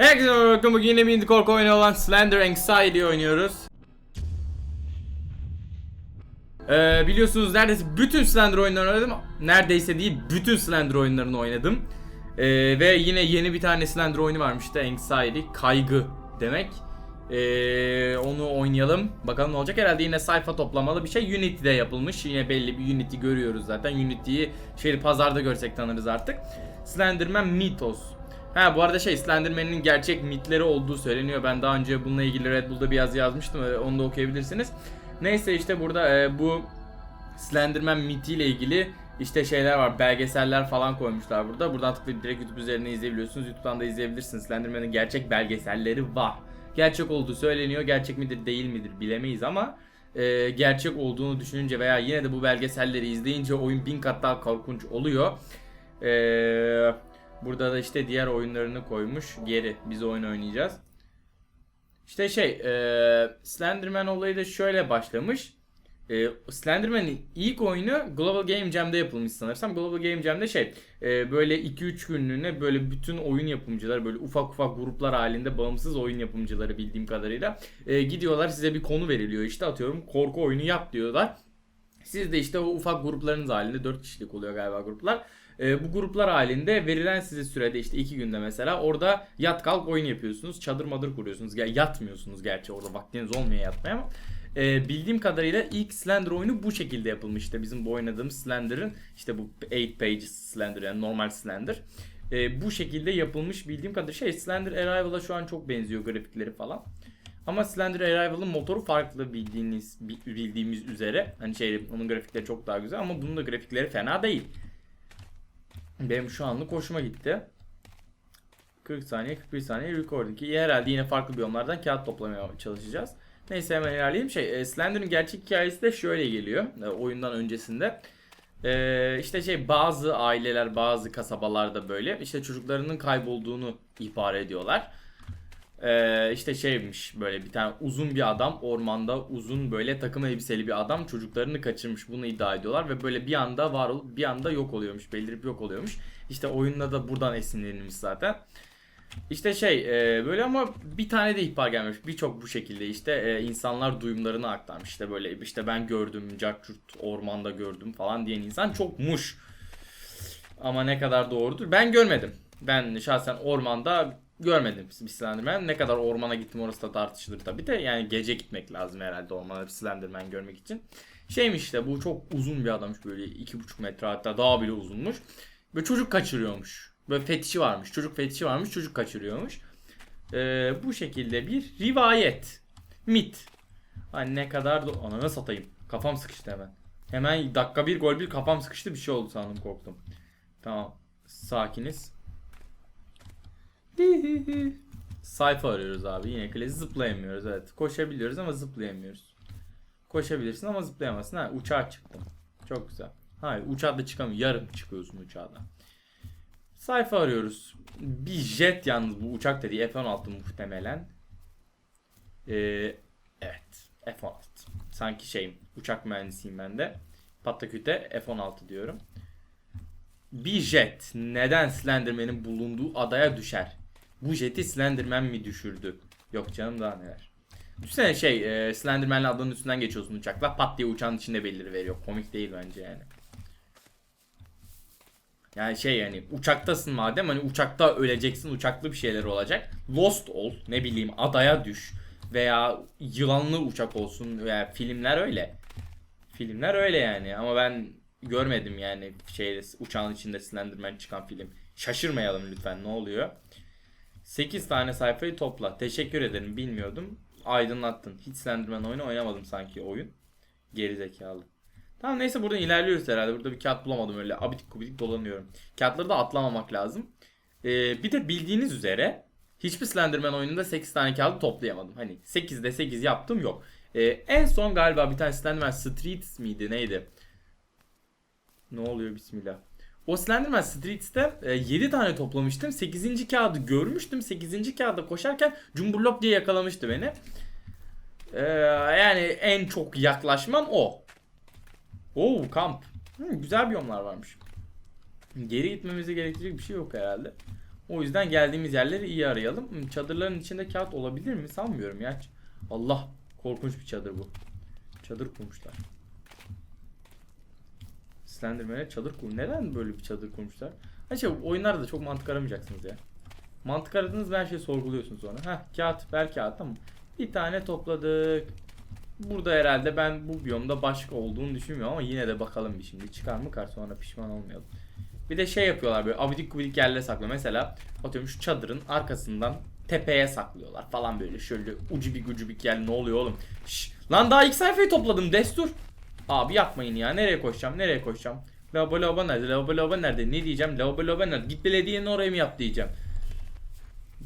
Herkese merhaba, bugün yine bir korku oyunu olan Slender Anxiety oynuyoruz. Ee, biliyorsunuz neredeyse bütün Slender oyunlarını oynadım. Neredeyse değil bütün Slender oyunlarını oynadım. Ee, ve yine yeni bir tane Slender oyunu varmıştı Anxiety, kaygı demek. Ee, onu oynayalım. Bakalım ne olacak. Herhalde yine sayfa toplamalı bir şey. Unity'de yapılmış. Yine belli bir Unity görüyoruz zaten. Unity'yi şeyi pazarda görsek tanırız artık. Slenderman Mythos. Ha bu arada şey Slenderman'in gerçek mitleri olduğu söyleniyor. Ben daha önce bununla ilgili Red Bull'da bir yazı yazmıştım. Onu da okuyabilirsiniz. Neyse işte burada e, bu Slenderman mitiyle ilgili işte şeyler var. Belgeseller falan koymuşlar burada. Buradan tıklayıp direkt YouTube üzerinden izleyebiliyorsunuz. YouTube'dan da izleyebilirsiniz. Slenderman'in gerçek belgeselleri var. Gerçek olduğu söyleniyor. Gerçek midir değil midir bilemeyiz ama e, gerçek olduğunu düşününce veya yine de bu belgeselleri izleyince oyun bin kat daha korkunç oluyor. Eee Burada da işte diğer oyunlarını koymuş. Geri biz oyun oynayacağız. İşte şey e, Slenderman olayı da şöyle başlamış. E, Slenderman'in ilk oyunu Global Game Jam'de yapılmış sanırsam. Global Game Jam'de şey e, böyle 2-3 günlüğüne böyle bütün oyun yapımcıları böyle ufak ufak gruplar halinde bağımsız oyun yapımcıları bildiğim kadarıyla e, gidiyorlar size bir konu veriliyor işte atıyorum korku oyunu yap diyorlar. Siz de işte o ufak gruplarınız halinde 4 kişilik oluyor galiba gruplar. E, bu gruplar halinde verilen size sürede işte 2 günde mesela orada yat kalk oyun yapıyorsunuz. Çadır madır kuruyorsunuz. Ya, yatmıyorsunuz gerçi orada vaktiniz olmuyor yatmaya ama. E, bildiğim kadarıyla ilk Slender oyunu bu şekilde yapılmıştı. Bizim bu oynadığımız Slender'ın işte bu 8 page Slender yani normal Slender. E, bu şekilde yapılmış bildiğim kadarıyla şey Slender Arrival'a şu an çok benziyor grafikleri falan. Ama Slender Arrival'ın motoru farklı bildiğiniz bildiğimiz üzere. Hani şey onun grafikleri çok daha güzel ama bunun da grafikleri fena değil. Benim şu anlık hoşuma gitti. 40 saniye 41 saniye recording ki herhalde yine farklı biyomlardan kağıt toplamaya çalışacağız. Neyse hemen ilerleyeyim. Şey, e, Slender'ın gerçek hikayesi de şöyle geliyor e, oyundan öncesinde. E, işte şey bazı aileler bazı kasabalarda böyle işte çocuklarının kaybolduğunu ihbar ediyorlar. Ee, işte şeymiş böyle bir tane uzun bir adam ormanda uzun böyle takım elbiseli bir adam çocuklarını kaçırmış bunu iddia ediyorlar ve böyle bir anda var olup bir anda yok oluyormuş belirip yok oluyormuş. İşte oyunda da buradan esinlenilmiş zaten. İşte şey e, böyle ama bir tane de ihbar gelmiş birçok bu şekilde işte e, insanlar duyumlarını aktarmış işte böyle işte ben gördüm Cakçurt ormanda gördüm falan diyen insan çokmuş. Ama ne kadar doğrudur ben görmedim. Ben şahsen ormanda görmedim bir Slenderman. Ne kadar ormana gittim orası da tartışılır tabi de. Yani gece gitmek lazım herhalde ormana bir Slenderman görmek için. Şeymiş işte bu çok uzun bir adammış böyle iki buçuk metre hatta daha bile uzunmuş. Böyle çocuk kaçırıyormuş. Böyle fetişi varmış. Çocuk fetişi varmış. Çocuk kaçırıyormuş. Ee, bu şekilde bir rivayet. Mit. Hani ne kadar da... Ananı satayım. Kafam sıkıştı hemen. Hemen dakika bir gol bir kafam sıkıştı bir şey oldu sandım korktum. Tamam. Sakiniz. Sayfa arıyoruz abi. Yine klasik zıplayamıyoruz evet. Koşabiliyoruz ama zıplayamıyoruz. Koşabilirsin ama zıplayamazsın. Ha uçağa çıktım. Çok güzel. Hayır uçağa da çıkamıyor. Yarım çıkıyorsun uçağda. Sayfa arıyoruz. Bir jet yalnız bu uçak dediği F-16 muhtemelen. Ee, evet. F-16. Sanki şeyim. Uçak mühendisiyim ben de. Pataküte F-16 diyorum. Bir jet neden Slenderman'in bulunduğu adaya düşer? Bu jeti Slenderman mi düşürdü? Yok canım daha neler. Düşünsene şey e, Slenderman'le adının üstünden geçiyorsun uçakla pat diye uçağın içinde beliri veriyor. Komik değil bence yani. Yani şey yani uçaktasın madem hani uçakta öleceksin uçaklı bir şeyler olacak. Lost ol ne bileyim adaya düş veya yılanlı uçak olsun veya filmler öyle. Filmler öyle yani ama ben görmedim yani şeyde uçağın içinde Slenderman çıkan film. Şaşırmayalım lütfen ne oluyor? 8 tane sayfayı topla. Teşekkür ederim bilmiyordum. Aydınlattın. Hiç Slenderman oyunu oynamadım sanki oyun. Geri zekalı. Tamam neyse buradan ilerliyoruz herhalde. Burada bir kağıt bulamadım öyle abidik kubidik dolanıyorum. Kağıtları da atlamamak lazım. Ee, bir de bildiğiniz üzere hiçbir Slenderman oyununda 8 tane kağıdı toplayamadım. Hani 8'de 8 yaptım yok. Ee, en son galiba bir tane Slenderman Streets miydi neydi? Ne oluyor bismillah. O Slenderman Streets'te e, 7 tane toplamıştım. 8. kağıdı görmüştüm. 8. kağıda koşarken Cumburlop diye yakalamıştı beni. Ee, yani en çok yaklaşmam o. Oo kamp. Hı, güzel biyomlar varmış. Geri gitmemize gerektirecek bir şey yok herhalde. O yüzden geldiğimiz yerleri iyi arayalım. Çadırların içinde kağıt olabilir mi? Sanmıyorum ya. Allah korkunç bir çadır bu. Çadır kurmuşlar. Slenderman'e çadır kur. Neden böyle bir çadır kurmuşlar? Ha şey oyunlarda da çok mantık aramayacaksınız ya. Mantık aradınız her şeyi sorguluyorsunuz sonra. Heh kağıt ver kağıt tamam. Bir tane topladık. Burada herhalde ben bu biyomda başka olduğunu düşünmüyorum ama yine de bakalım bir şimdi. Çıkar mı kar sonra pişman olmayalım. Bir de şey yapıyorlar böyle abidik gubidik yerlere saklıyor. Mesela atıyorum şu çadırın arkasından tepeye saklıyorlar falan böyle şöyle ucubik ucubik yer ne oluyor oğlum. Şş, lan daha ilk sayfayı topladım destur. Abi yapmayın ya nereye koşacağım nereye koşacağım. Lavabo lavabo nerede lavabo lavabo nerede ne diyeceğim lavabo lavabo nerede git belediyenin oraya mı yap diyeceğim.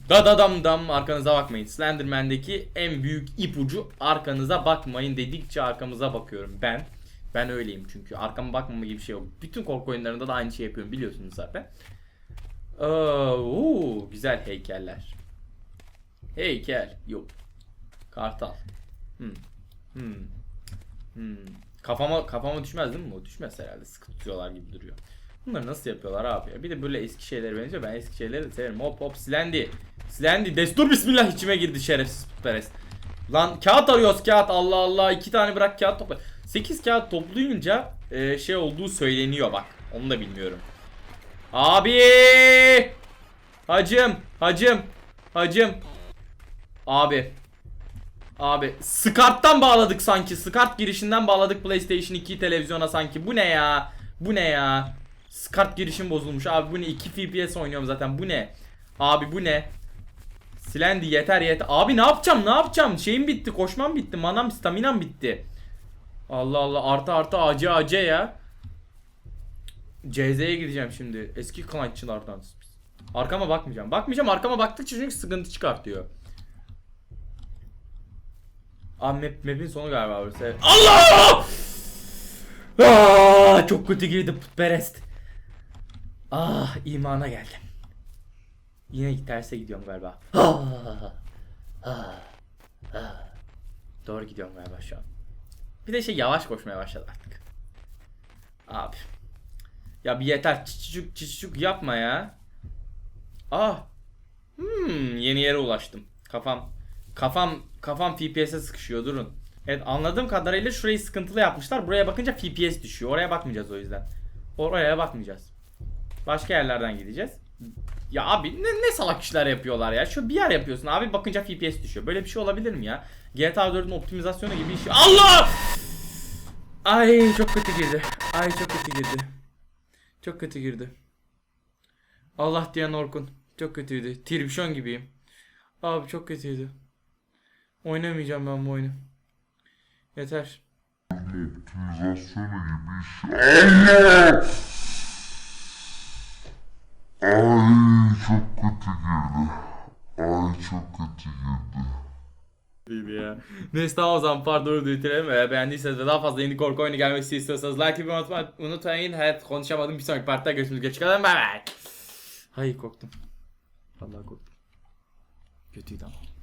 Da da dam dam arkanıza bakmayın. Slenderman'deki en büyük ipucu arkanıza bakmayın dedikçe arkamıza bakıyorum ben. Ben öyleyim çünkü arkama bakmama gibi bir şey yok. Bütün korku oyunlarında da aynı şey yapıyorum biliyorsunuz zaten. Oo, güzel heykeller. Heykel yok. Kartal. Hmm. Hmm. Hmm. Kafama kafama düşmez değil mi? O düşmez herhalde. Sıkı tutuyorlar gibi duruyor. Bunları nasıl yapıyorlar abi ya? Bir de böyle eski şeylere benziyor. Ben eski şeyleri de severim. Hop hop silendi. Silendi. Destur bismillah içime girdi şerefsiz putperest. Lan kağıt arıyoruz kağıt. Allah Allah. iki tane bırak kağıt topla. 8 kağıt toplayınca e, şey olduğu söyleniyor bak. Onu da bilmiyorum. Abi! Hacım, hacım, hacım. Abi. Abi Skart'tan bağladık sanki. Skart girişinden bağladık PlayStation 2 televizyona sanki. Bu ne ya? Bu ne ya? Skart girişim bozulmuş. Abi bu ne? 2 FPS oynuyorum zaten. Bu ne? Abi bu ne? Silendi yeter yeter. Abi ne yapacağım? Ne yapacağım? Şeyim bitti. Koşmam bitti. Manam, staminam bitti. Allah Allah. Artı artı acı acı ya. CZ'ye gideceğim şimdi. Eski klanççılardan. Arkama bakmayacağım. Bakmayacağım. Arkama baktıkça çünkü sıkıntı çıkartıyor. Abi map, map'in sonu galiba burası. Allah! Aa, çok kötü girdi putperest. Ah imana geldim. Yine terse gidiyorum galiba. Ah, ah, ah. Doğru gidiyorum galiba şu an. Bir de şey yavaş koşmaya başladı artık. Abi. Ya bir yeter çiçicik çiçicik yapma ya. Ah. Hmm, yeni yere ulaştım. Kafam kafam kafam FPS'e sıkışıyor durun. Evet anladığım kadarıyla şurayı sıkıntılı yapmışlar. Buraya bakınca FPS düşüyor. Oraya bakmayacağız o yüzden. Oraya bakmayacağız. Başka yerlerden gideceğiz. Ya abi ne, ne salak işler yapıyorlar ya. Şu bir yer yapıyorsun abi bakınca FPS düşüyor. Böyle bir şey olabilir mi ya? GTA 4'ün optimizasyonu gibi iş. Allah! Ay çok kötü girdi. Ay çok kötü girdi. Çok kötü girdi. Allah diyen Orkun. Çok kötüydü. Tribüşon gibiyim. Abi çok kötüydü. Oynamayacağım ben bu oyunu. Yeter. optimizasyonu gibi. Allah! Ay çok kötü girdi. Ay çok kötü girdi. Gibi ya. Neyse tamam o zaman pardon bitirelim. Eğer beğendiyseniz ve daha fazla yeni korku oyunu gelmesi istiyorsanız like yapmayı unutmayın. unutmayın. Evet konuşamadım bir sonraki partide görüşürüz. Geç kalın. Bay bay. Hay korktum. Vallahi korktum. Kötüydü ama.